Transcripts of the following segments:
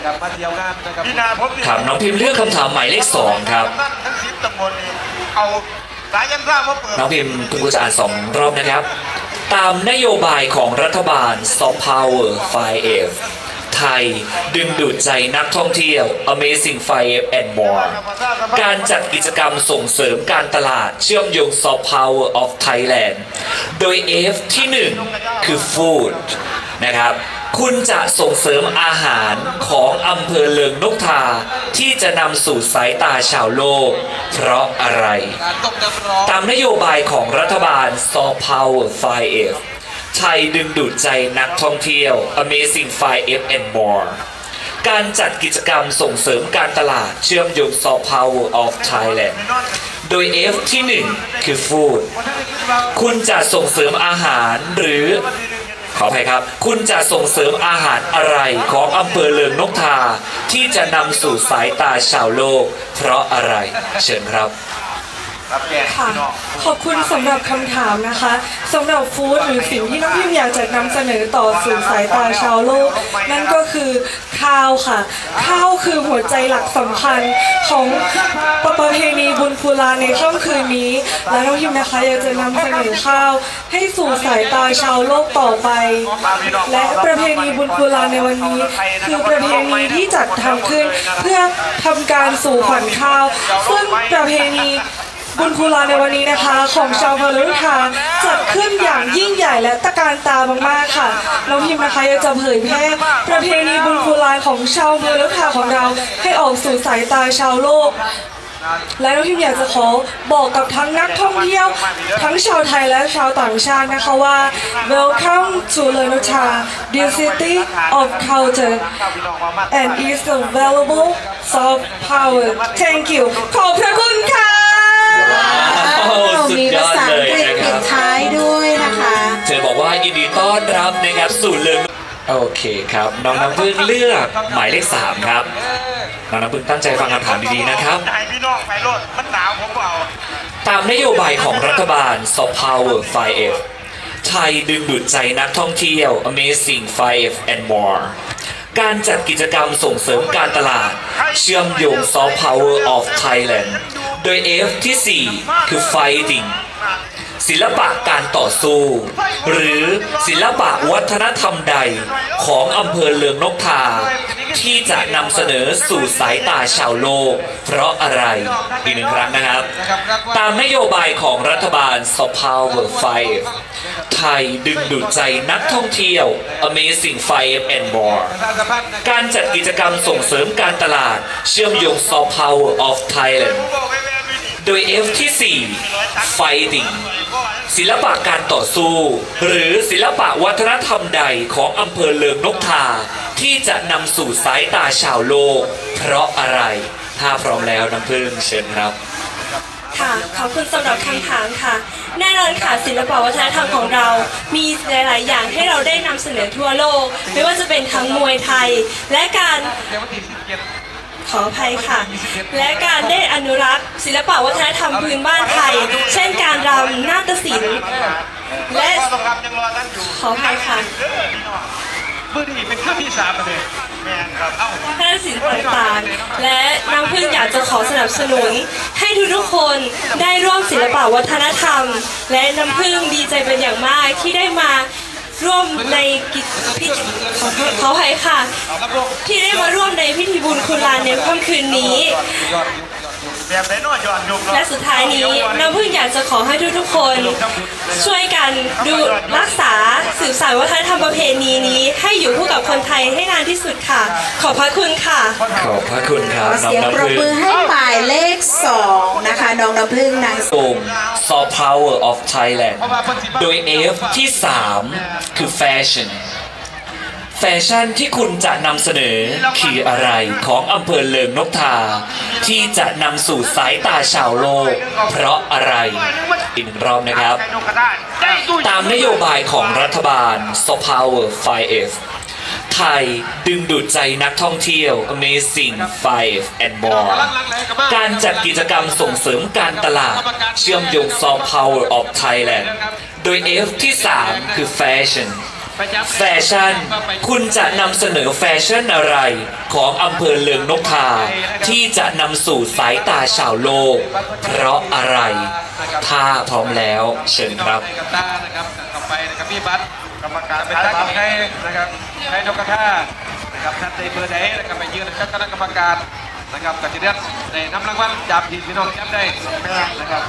นะครับมาเที่ยวงานนะครับพี่นาผมครับน้องพิมพ์เลือกคำถามหมายเลขสองครับกำนันทั้งสิบตำบลนี่เอาสายยันซ่ามาเปิดน้องพิมพ์คุณครูจะอ่านสองรอบนะครับ ตามนโยบายของรัฐบาล Soft Power 5F ไทย ดึงดูดใจนักท่องเที่ยว Amazing 5F and more การจัดกิจกรรมส่งเสริมการตลาดเชื่อมโยง Soft Power of Thailand โดย F ที่ 1 คือ Food นะครับ คุณจะส่งเสริมอาหารของอำเภอเลิงนกทาที่จะนำสู่สายตาชาวโลก เพราะอะไรการต้มน้ำร้อนตามนโยบายของรัฐบาล Soft Power 5F ไทยดึงดูดใจนักท่องเที่ยว Amazing 5F and more การจัดกิจกรรมส่งเสริมการตลาดเชื่อมโยง Soft Power of Thailand โดย F ที่ 1 คือ Food คุณจะส่งเสริมอาหารหรือ ขออภัยครับ คุณจะส่งเสริมอาหารอะไรของอำเภอเลิงนกทา ที่จะนำสู่สายตาชาวโลก เพราะอะไรเชิญครับ รับแกค่ะพี่น้องขอบคุณสำหรับคำถามนะคะสำหรับฟู้ดหรือสิ่งที่น้องพิมอยากจะนำเสนอต่อสู่สายตาชาวโลก นั่นก็คือข้าวค่ะ ข้าวคือหัวใจหลักสำคัญของประเพณีบุญพูลาในค่ำคืนนี้ และน้องพิมนะคะอยากจะนำเสนอข้าว ให้สู่สายตาชาวโลกต่อไป และประเพณีบุญพูลาในวันนี้ คือประเพณีที่จัดทำขึ้น เพื่อทำการสู่ขวัญข้าว ซึ่งประเพณี บุญคูลาในวันนี้นะคะของชาวพลุทาจัดขึ้นอย่างยิ่งใหญ่และตะการตามากๆค่ะน้องพิมพ์นะคะอยากจะเผยแพร่ประเพณีบุญคูลาของชาวพลุทาของเราให้ออกสู่สายตาชาวโลกและน้องพิมอยากจะขอบอกกับทั้งนักท่องเที่ยว ทั้งชาวไทยและชาวต่างชาตินะคะว่า Welcome to Lenuta the city of culture and is a valuable soft power Thank you ขอบพระคุณค่ะ โอ้โหสุดมียภาอดษาเลอังยกฤษนะคปิรัดบ ท้ายด้วยนะคะ เธอบอกว่ายินดีต้อนรับนะครับสู่เรืองโอเคครับ น้องน้ำพึ่งเลือกหมายเลขสามครับน้องน้ำพึ่งตั้งใจฟังคำถามดีๆนะครับ ให้พี่น้องไปรถมันหนาวผมเอาตามนโยบายของรัฐบาล Soft Power 5F ไทยดึงดูดใจนักท่องเที่ยว Amazing 5F and more การจัดกิจกรรมส่งเสริมการตลาด เชื่อมโยง Soft Power of Thailand โดย F ที่ 4 คือ Fighting ศิลปะการต่อสู้ หรือศิลปะวัฒนธรรมใดของอำเภอเลืองนกทา ที่จะนำเสนอสู่สายตาชาวโลก เพราะอะไรอีกหนึ่งครั้งนะครับ ตามนโยบายของรัฐบาล Soft Power 5 ไทยดึงดูดใจนักท่องเที่ยว Amazing 5 and more การจัดกิจกรรมส่งเสริมการตลาดเชื่อมโยง Soft Power of Thailand โดย F ที่ 4 Fighting ศิลปะการต่อสู้ หรือศิลปะวัฒนธรรมใดของอำเภอเลิงนกทา ที่จะนำสู่สายตาชาวโลก เพราะอะไร ถ้าพร้อมแล้วน้ำพึ่งเชิญครับค่ะขอบคุณสำหรับคำถามค่ะ แน่นอนค่ะศิลปวัฒนธรรมของเรา มีหลาย ๆ อย่างให้เราได้นำเสนอทั่วโลก ไม่ว่าจะเป็นทั้งมวยไทย และการ ขออภัยค่ะ และการได้อนุรักษ์ ศิลปวัฒนธรรมพื้นบ้านไทย เช่นการรำนาฏศิลป์และต้องรำยังรอท่านอยู่ขออภัยค่ะเมื่อนี้เป็นข้าที่สามเลยแม่นครับเอ้านาฏศิลป์ต่างๆ และน้ำพึ่งอยากจะขอสนับสนุน ให้ทุกๆคนได้ร่วมศิลปวัฒนธรรม และน้ำพึ่งดีใจเป็นอย่างมากที่ได้มา ร่วมในกิจพิธีขอโทษขออภัยค่ะ ที่ได้มาร่วมในพิธีบุญคุณลานในค่ำคืนนี้ แบบไหนเน้อยย้อนยุคเนาะและสุดท้ายนี้น้ำพึ่งอยากจะขอให้ทุกๆคน ช่วยกันดูรักษาสืบสานวัฒนธรรมประเพณีนี้ ให้อยู่คู่กับคนไทยให้นานที่สุดค่ะ ขอบพระคุณค่ะ ขอบพระคุณคขรับอน้องเสียงปรน้ำบพึ่งมือให้หมายเลขสองนะคะน้องน้ำพึ่งนางโง Soft Power of Thailand โดย F ที่ 3 คือแฟชั่น แฟชั่นที่คุณจะนำเสนอคืออะไรของอำเภอเลิงนกทา ที่จะนำสู่สายตาชาวโลก เพราะอะไรอีกหนึ่งรอบนะครับไก่นกกระได้ได้ตู้ตามนโยบายของรัฐบาล Soft Power 5F ไทยดึงดูดใจนักท่องเที่ยว Amazing 5 and more การจัดกิจกรรมส่งเสริมการตลาด เชื่อมโยง Soft Power of Thailand โดย F ที่ 3 คือ Fashion ไปจับ แฟชั่น คุณจะนำเสนอแฟชั่นอะไร ของอำเภอเลืองนกทา ที่จะนำสู่สายตาชาวโลก เพราะอะไร ถ้าพร้อมแล้วเชิญครับในกระตานะครับต่อไปนะครับพี่บัตรกรรมการเป็นตั้งให้นะครับให้นกกระทานะครับท่านในเบอร์ไหนนะครับไปยืนนะครับคณะกรรมการนะครับกติเดือนในน้ำรางวัลจับผิดพี่น้องจับได้นะครับ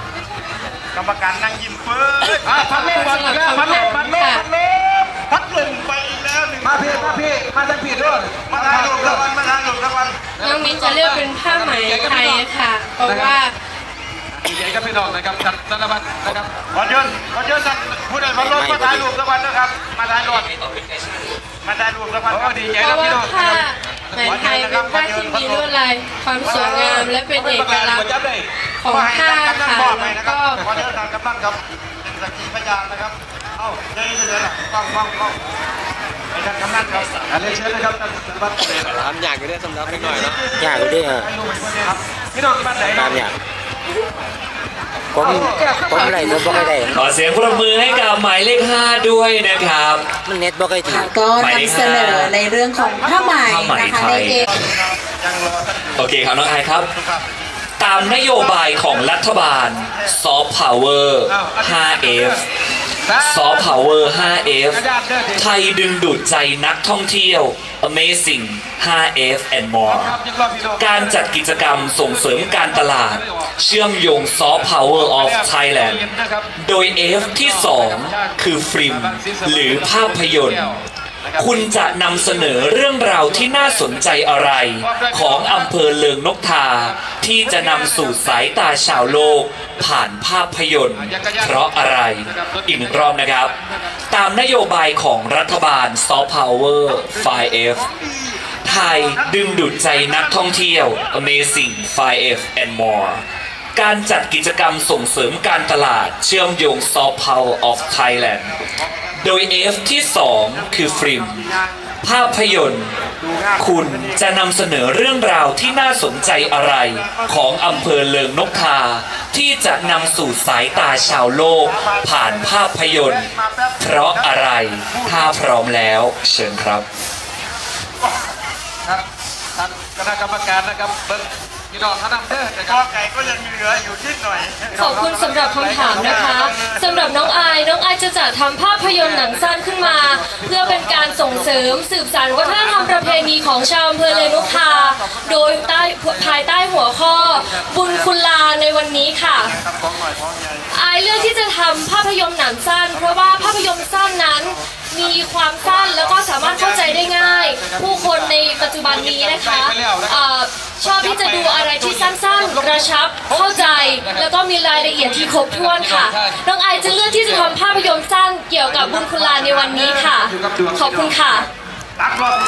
กรรมการนั่งยิ้มเปิ้ลอะพัดลมพัดลมพัดลมพัดลมพัดลม พัดลมไปอีกแล้วหนึ่งมาพี่มาพี่มาทางผิดด้วยมาทางลมรางวัลมาทางลมรางวัลน้องมิ้นจะเลือกเป็นผ้าไหมไทยค่ะ เพราะว่าดีใจกับพี่น้องนะครับจัดสารวัตรนะครับขอเชิญขอเชิญท่านผู้ใดมาร่วมมาถ่ายรูปรางวัลนะครับ มาถ่ายรูปมาถ่ายรูปรางวัลก็ดีใจเพกับราะว่าพี่น้องผ้านะครับไหมไทยเป็นผ้าที่มีลวดลายความสวยงามและเป็นเอกลักษณ์ของผ้าค่ะแล้วก็ขอเชิญทางกำลังครับเป็นสักขีพยานนะครับ เอ้าเดี๋ยวนี้เดี๋ยวนกล้องกล้องกล้องไปทางกำนันครับอะเรียนเชิญนะครับท่านสารวัตรเดชถามอยากอยู่ได้สำรับนิดหน่อยเนาะอยากอยู่ดิฮะครับพี่น้องบ้านไหนตามอย่างผมผมอะไรก็บ่ค่อยได้ขอเสียงปรบมือให้กับหมายเลข5ด้วยนะครับมันเน็ตบ่ค่อยดีก็นำเสนอในเรื่องของผ้าไหมาไหมนะคะในยเอโอเคครับน้องไอครับ ตามนโยบายของรัฐบาล Soft Power 5F Soft Power 5F ไทยดึงดูดใจนักท่องเที่ยว Amazing 5F and more การจัดกิจกรรมส่งเสริมการตลาด เชื่อมโยง Soft Power of Thailand โดย F ที่ 2 คือฟิล์มหรือภาพยนตร์ คุณจะนำเสนอเรื่องราวที่น่าสนใจอะไร ของอำเภอเลิงนกทา ที่จะนำสู่สายตาชาวโลก ผ่านภาพยนตร์ เพราะอะไร อีกหนึ่งรอบนะครับ ตามนโยบายของรัฐบาล Soft Power 5F ไทยดึงดูดใจนักท่องเที่ยว Amazing 5F and more การจัดกิจกรรมส่งเสริมการตลาดเชื่อมโยง Soft Power of Thailand โดย F ที่ 2 คือฟิล์มภาพยนตร์ คุณจะนำเสนอเรื่องราวที่น่าสนใจอะไร ของอำเภอเลิงนกทา ที่จะนำสู่สายตาชาวโลก ผ่านภาพยนตร์ เพราะอะไร ถ้าพร้อมแล้วเชิญครับ ครับท่านคณะกรรมการนะครับ พี่น้องท่านนำเด้อนะครับไก่ก็ยังมีเหลืออยู่นิดหน่อยขอบคุณสำหรับคำถามนะคะสำหรับน้องอายน้องอายจะจัดทำภาพยนตร์หนังสั้นขึ้นมา เพื่อเป็นการส่งเสริมสืบสานวัฒนธรรมประเพณีของชาวอำเภอเลนุกทาโดยใต้ภายใต้หัวข้อ บุญคุณลาในวันนี้ค่ะอายเลือกที่จะทำภาพยนตร์หนังสั้น เพราะว่าภาพยนตร์สั้นนั้นมีความสั้นแล้วก็สามารถเข้าใจได้ง่าย ผู้คนในปัจจุบันนี้นะคะ ระชับเข้าใจ แล้วก็มีรายละเอียดที่ครบถ้วนค่ะ น้องไอจะเลือกที่จะทำภาพยนตร์สั้นเกี่ยวกับบุญคุณลาในวันนี้ค่ะ ขอบคุณค่ะ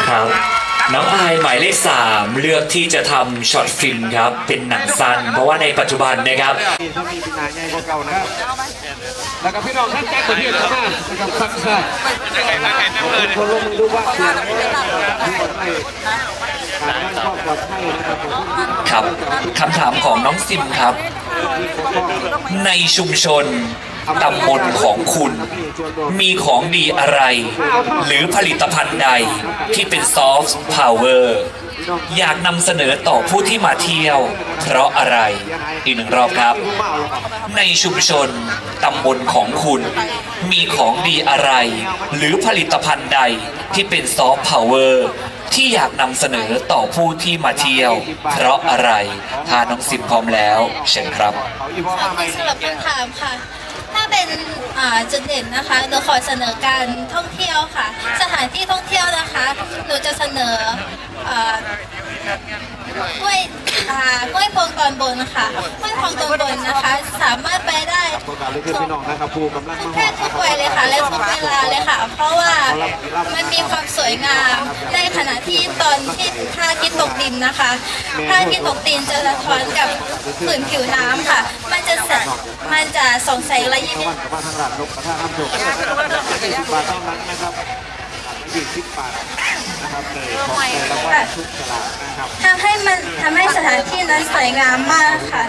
ครับน้องอายหมายเลขสามเลือกที่จะทำช็อตฟิล์มครับ เป็นหนังสั้น เพราะว่าในปัจจุบันนะครับแล้วก็พี่น้องท่านแจ้งตัวที่เข้ามานะครับฟัง ค่ะครับคำถามของน้องซิมครับ ในชุมชนตำบลของคุณ มีของดีอะไร หรือผลิตภัณฑ์ใดที่เป็นซอฟต์พาวเวอร์อยากนำเสนอต่อผู้ที่มาเที่ยว เพราะอะไร อีกหนึ่งรอบครับ ในชุมชนตำบลของคุณ มีของดีอะไร หรือผลิตภัณฑ์ใดที่เป็นซอฟต์พาวเวอร์ ที่อยากนำเสนอต่อผู้ที่มาเที่ยว เพราะอะไรถ้าน้องซิมพร้อมแล้ว เชิญครับสำหรับคำถามค่ะ ถ้าเป็นอ่าจุดเด่นนะคะหนูขอเสนอการท่องเที่ยวค่ะ สถานที่ท่องเที่ยวนะคะหนูจะเสนออ่า ห้วยอ่าห้วยโพงตอนบนค่ะห้วยโพงตอนบนนะคะ สามารถไปได้ทุกแค่ทุกวัยเลยค่ะและทุกเวลาเลยค่ะ เพราะว่ามันมีความสวยงามในขณะที่ตอนที่พระอาทิตย์ตกดินนะคะพระอาทิตย์ตกดินจะสะท้อนกับผืนผิวน้ำค่ะ มันจะแสงมันจะส่องแสงระยิบบาทเท่านั้นนะครับยี่สิบบาททำให้มันทำให้สถานที่นั้นสวยงามมากค่ะ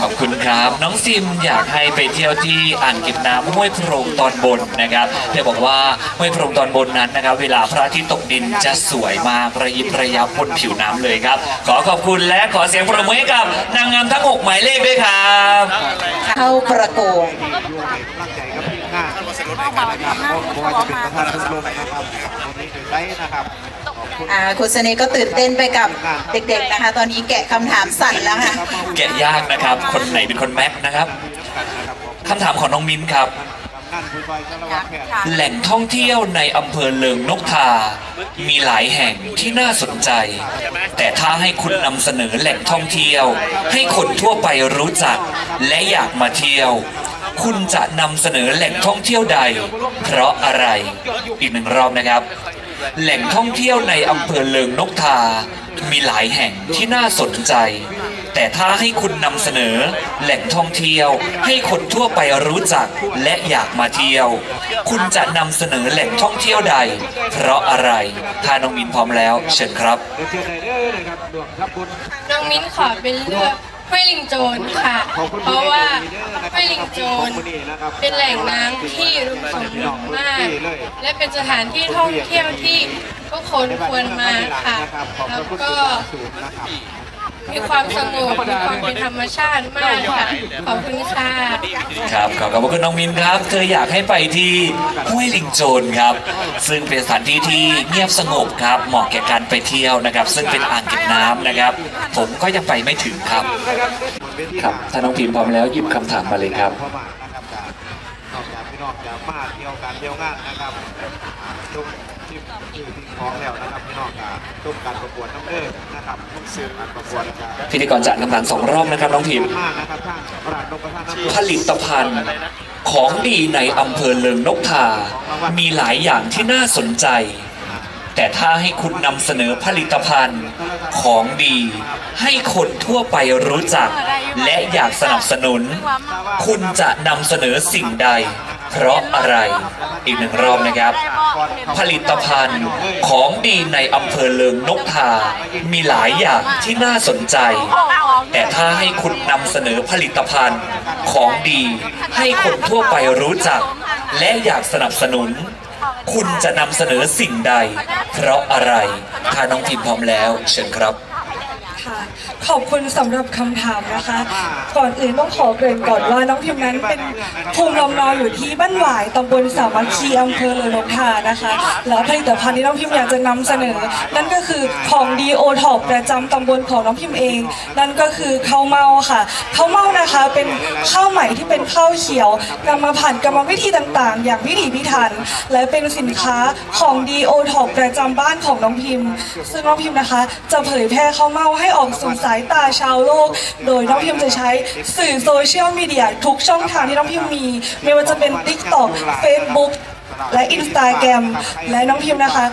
ขอบคุณครับ น้องซิมอยากให้ไปเที่ยวที่อ่างเก็บน้ำห้วยโพรงตอนบนนะครับเธอบอกว่าห้วยโพรงตอนบนนั้นนะครับ เวลาพระอาทิตย์ตกดินจะสวยมากระยิบระยับบนผิวน้ำเลยครับ ขอขอบคุณและขอเสียงปรบมือให้กับนางงามทั้ง6หมายเลขด้วยครับ เข้าประกวด อ่าคุณเสน่ห์ก็ตื่นเต้นไปกับเด็กๆนะคะ ตอนนี้แกะคำถามสั่นแล้วค่ะแกะยากนะครับ คนไหนเป็นคนแม็กนะครับคำถามของน้องมิ้นครับ แหล่งท่องเที่ยวในอำเภอเลิงนกทา มีหลายแห่งที่น่าสนใจ แต่ถ้าให้คุณนำเสนอแหล่งท่องเที่ยว ให้คนทั่วไปรู้จัก และอยากมาเที่ยว คุณจะนำเสนอแหล่งท่องเที่ยวใด เพราะอะไรอีกหนึ่งรอบนะครับ แหล่งท่องเที่ยวในอำเภอเลิงนกทา มีหลายแห่งที่น่าสนใจ แต่ถ้าให้คุณนำเสนอแหล่งท่องเที่ยว ให้คนทั่วไปรู้จักและอยากมาเที่ยว คุณจะนำเสนอแหล่งท่องเที่ยวใด เพราะอะไรถ้าน้องมินพร้อมแล้ว เชิญครับน้องมินขอเป็นเลือก ห้วยลิงโจรค่ะ เพราะว่าห้วยลิงโจรเป็นแหล่งน้ำที่รุมสมบูรณ์มาก และเป็นสถานที่ท่องเที่ยวที่ทุกคนควรมาค่ะ แล้วก็ มีความสงบมีความเป็นธรรมชาติมากค่ะขอบคุณค่ะครับขอขอบคุณน้องมินครับ เธออยากให้ไปที่ห้วยลิงโจรครับ ซึ่งเป็นสถานที่ที่เงียบสงบครับ เหมาะแก่การไปเที่ยวนะครับ ซึ่งเป็นอ่างเก็บน้ำนะครับ ผมก็ยังไปไม่ถึงครับ ครับถ้าน้องพิมพ์พร้อมแล้วหยิบคำถามมาเลยครับเข้ามานะครับนอกจากพี่น้องจะมาเที่ยวการเที่ยวงานนะครับทุกที่ที่ที่ของแล้วนะครับพี่น้องก็ทุกการประกวดน้ำเด้อ พิธีกรจัดคำถามสองรอบนะครับน้องพิมพ์มากนะครับท่านประหลัดนพท่านน้ำผลิตภัณฑ์ของดีในอำเภอเลิงนกทา มีหลายอย่างที่น่าสนใจ แต่ถ้าให้คุณนำเสนอผลิตภัณฑ์ของดี ให้คนทั่วไปรู้จัก และอยากสนับสนุน คุณจะนำเสนอสิ่งใด เพราะอะไรอีกหนึ่งรอบนะครับ ผลิตภัณฑ์ของดีในอำเภอเลิงนกทา มีหลายอย่างที่น่าสนใจ แต่ถ้าให้คุณนำเสนอผลิตภัณฑ์ของดีให้คนทั่วไปรู้จัก และอยากสนับสนุน คุณจะนำเสนอสิ่งใด เพราะอะไร ถ้าน้องพิมพ์พร้อมแล้ว เชิญครับค่ะ ขอบคุณสำหรับคำถามนะคะ ก่อนอื่นต้องขอเกริ่นก่อนว่าน้องพิมนั้นเป็นภูมิลำเนาอยู่ที่บ้านหวายตำบลสามัคคีอำเภอเลอนกทานะคะ และผลิตภัณฑ์ที่น้องพิมอยากจะนำเสนอ นั่นก็คือของดีโอท็อปประจำตำบลของน้องพิมเอง นั่นก็คือข้าวเมาค่ะข้าวเมานะคะเป็นข้าวใหม่ที่เป็นข้าวเขียวนำมาผ่านกรรมวิธีต่างๆ อย่างพิถีพิถัน และเป็นสินค้าของดีโอท็อปประจำบ้านของน้องพิมซึ่งน้องพิมนะคะ จะเผยแพร่ข้าวเมาให้ออกสู่สายายตาชาวโลก โดยน้องพิมจะใช้สื่อโซเชียลมีเดียทุกช่องทางที่น้องพิมมี ไม่ว่าจะเป็น TikTok Facebook และ Instagram และน้องพิมนะคะ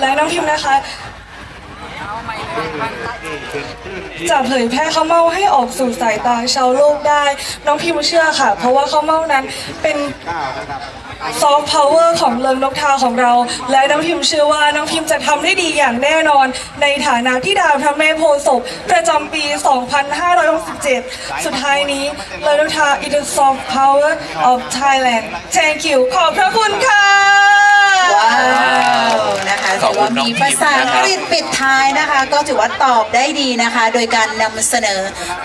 และน้องพิมนะคะจะเผยแพร่ข้าวเม่าให้ออกสู่สายตาชาวโลกได้ น้องพิมเชื่อค่ะ เพราะว่าข้าวเม่านั้นเป็น ซอฟต์พาวเวอร์ของเลิงนกทาของเรา และน้องพิมเชื่อว่าน้องพิมจะทำได้ดีอย่างแน่นอน ในฐานะที่ดาวพระแม่โพธิ์ศพประจำปี 2567 สุดท้ายนี้เลิงนกทา is the soft power of Thailand thank you ขอบพระคุณค่ะ อถืบอคุว่าณน้องมีพิมภาษาอังกฤษปิดท้ายนะคะ ก็ถือว่าตอบได้ดีนะคะ โดยการนำเสนอ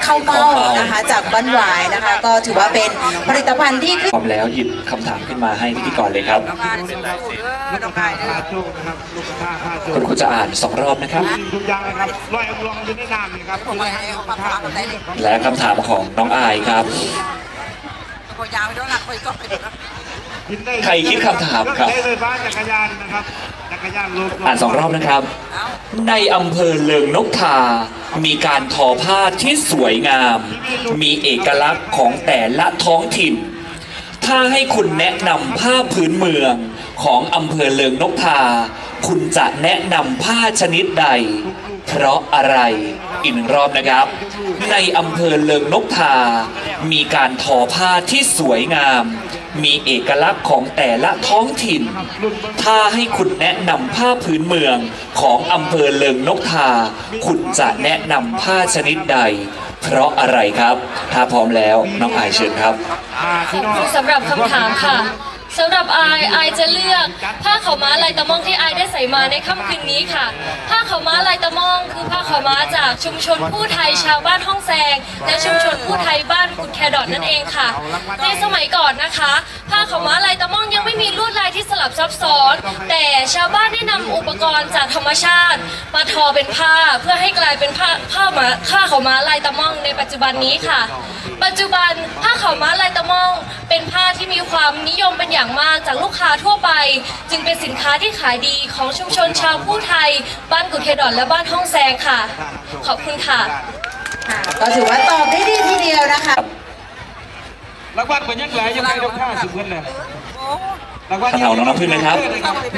ข้าวเม่านะคะ จากบ้านหวายนะคะ ก็ถือว่าเป็นผลิตภัณฑ์ที่ พร้อมแล้วหยิบคำถามขึ้นมาให้พิธีกรเลยครับลูกกระทาพาโชคนะครับลูกกระทาพาโชคุณคครูจะอ่านสองรอบนะครับ ทุกอย่างนะครับลอยองลองอยู่ในน้ำนี่ครับผมให้เอามาพาคนไหนและคำถามของน้องอายครับใครคิดคำถามครับได้เลยบ้านจักรยานนะครับจักรยานรถ อ่านสองรอบนะครับ ในอำเภอเลิงนกทา มีการทอผ้าที่สวยงาม มีเอกลักษณ์ของแต่ละท้องถิ่น ถ้าให้คุณแนะนำผ้าพื้นเมืองของอำเภอเลิงนกทา คุณจะแนะนำผ้าชนิดใด เพราะอะไร อีกหนึ่งรอบนะครับ ในอำเภอเลิงนกทา มีการทอผ้าที่สวยงาม มีเอกลักษณ์ของแต่ละท้องถิ่น ถ้าให้คุณแนะนำผ้าพื้นเมืองของอำเภอเลิงนกทา คุณจะแนะนำผ้าชนิดใด เพราะอะไรครับ ถ้าพร้อมแล้วน้องอายเชิญครับ สำหรับคำถามค่ะ สำหรับอายอายจะเลือกผ้าขาวม้าลายตะม่องที่อายได้ใส่มาในค่ำคืนนี้ค่ะ ผ้าขาวม้าลายตะม่อง คือผ้าขาวม้าจากชุมชนผู้ไทยชาวบ้านห้องแซง และชุมชนผู้ไทยบ้านกุดแครอทนั่นเองค่ะ ในสมัยก่อนนะคะผ้าขาวม้าลายตะม่องยังไม่มีลวดลายที่สลับซับซ้อน แต่ชาวบ้านได้นำอุปกรณ์จากธรรมชาติมาทอเป็นผ้าเพื่อให้กลายเป็นผ้าผ้ามาผ้าขาวม้าลายตะม่องในปัจจุบันนี้ค่ะ ปัจจุบันผ้าขาวม้าลายตะม่อง เป็นผ้าที่มีความนิยมเป็นอย่างมากจากลูกค้าทั่วไป จึงเป็นสินค้าที่ขายดีของชุมชนชาวผู้ไทย บ้านกุดเคดอนและบ้านห้องแซงค่ะ ขอบคุณค่ะค่ะก็ถือว่าตอบได้ดีทีเดียวนะคะ รางวัลเหมือนยังไหลยังไงดอกข้าสุดเงินเลยรางวัลคำถามของน้องพึ่งนะครับ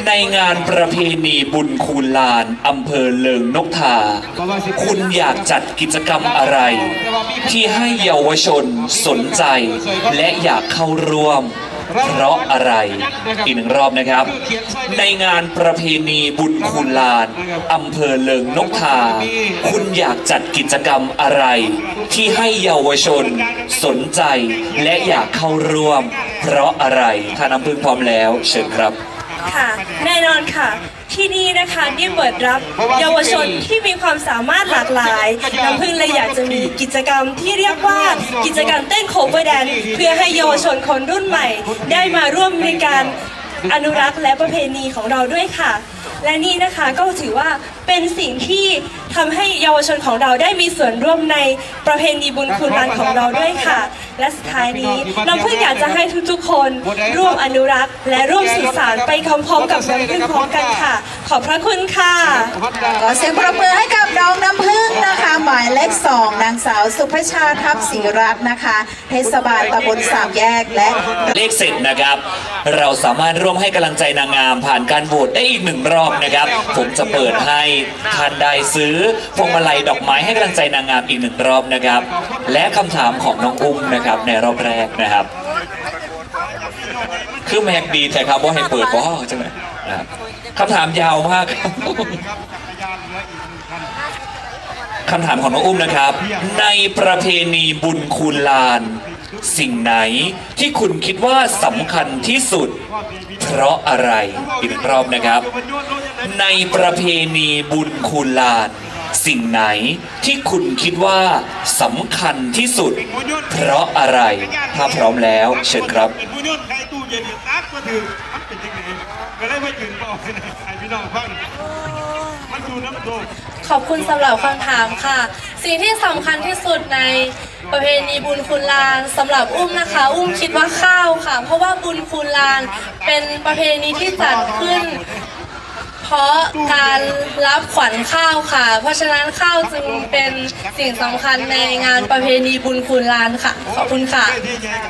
ในงานประเพณีบุญคูณลานอำเภอเลิงนกทา คุณอยากจัดกิจกรรมอะไร ที่ให้เยาวชนสนใจ และอยากเข้าร่วม เพราะอะไรอีกหนึ่งรอบนะครับ ในงานประเพณีบุญคูณลานอำเภอเลิงนกทา คุณอยากจัดกิจกรรมอะไร ที่ให้เยาวชน สนใจและอยากเข้าร่วม เพราะอะไรถ้าน้ำพึ่งพร้อมแล้ว เชิญครับ ค่ะแน่นอนค่ะ ที่นี่นะคะที่เปิดรับเยาวชนที่มีความสามารถหลากหลายน้ำพึ่งเลยอยากจะมีกิจกรรมที่เรียกว่ากิจกรรมเต้นโคเวอร์แดนเพื่อให้เยาวชนคนรุ่นใหม่ ได้มาร่วมในการอนุรักษ์และประเพณีของเราด้วยค่ะ และนี่นะคะก็ถือว่าเป็นสิ่งที่ทำให้เยาวชนของเราได้มีส่วนร่วมในประเพณีบุญคุณรันของเราด้วยค่ะ และสุดท้ายนี้น้ำพึ่งอยากจะให้ทุกๆ คนร่วมอนุรักษ์ และร่วมสื่อสารไปพร้อมๆกับน้ำพึ่งพร้อมกันค่ะ ขอบพระคุณค่ะขอเสียงปรบมือให้กับน้องน้ำพึ่งนะคะ หมายเลขสองนางสาวสุภชาทัพศรีรัตน์นะคะเทศบาลตำบลสามแยกและเลขเสร็จนะครับ เราสามารถร่วมให้กำลังใจนางงามผ่านการโหวตได้อีกหนึ่งรอบนะครับ ผมจะเปิดให้ท่านได้ซื้อพวงมาลัยดอกไม้ให้กำลังใจนางงามอีกหนึ่งรอบนะครับ และคำถามของน้องอุ้มนะครับในรอบแรกนะครับ คือแม็กดีแต่ครับว่าให้เปิดบ่ใช่ไหมนะครับคำถามยาวมากครับคำถามของน้องอุ้มนะครับ ในประเพณีบุญคูณลาน สิ่งไหนที่คุณคิดว่าสำคัญที่สุด เพราะอะไรอีกหนึ่งรอบนะครับ ในประเพณีบุญคูณลาน สิ่งไหนที่คุณคิดว่าสำคัญที่สุด เพราะอะไร ถ้าพร้อมแล้ว เชิญครับเป็นผู้ยนต์ใครตู้เย็นอยู่ตักก็ถือมันเป็นยังไงก็เลยมายืนบอกให้ไอ้พี่น้องฟังมันดูน้ำโดขอบคุณสำหรับคำถามค่ะ สิ่งที่สำคัญที่สุดในประเพณีบุญคุณลานสำหรับอุ้มนะคะ อุ้มคิดว่าข้าวค่ะ เพราะว่าบุญคุณลานเป็นประเพณีที่จัดขึ้น เพราะการรับขวัญข้าวค่ะ เพราะฉะนั้นข้าวจึงเป็นสิ่งสำคัญในงานประเพณีบุญคุณลานค่ะ ขอบคุณค่ะ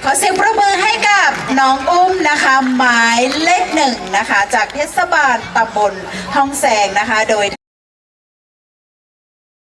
ขอเสียงประมือให้กับน้องอุ้มนะคะ หมายเลขหนึ่งนะคะ จากเทศบาลตำบลห้องแสงนะคะ โดย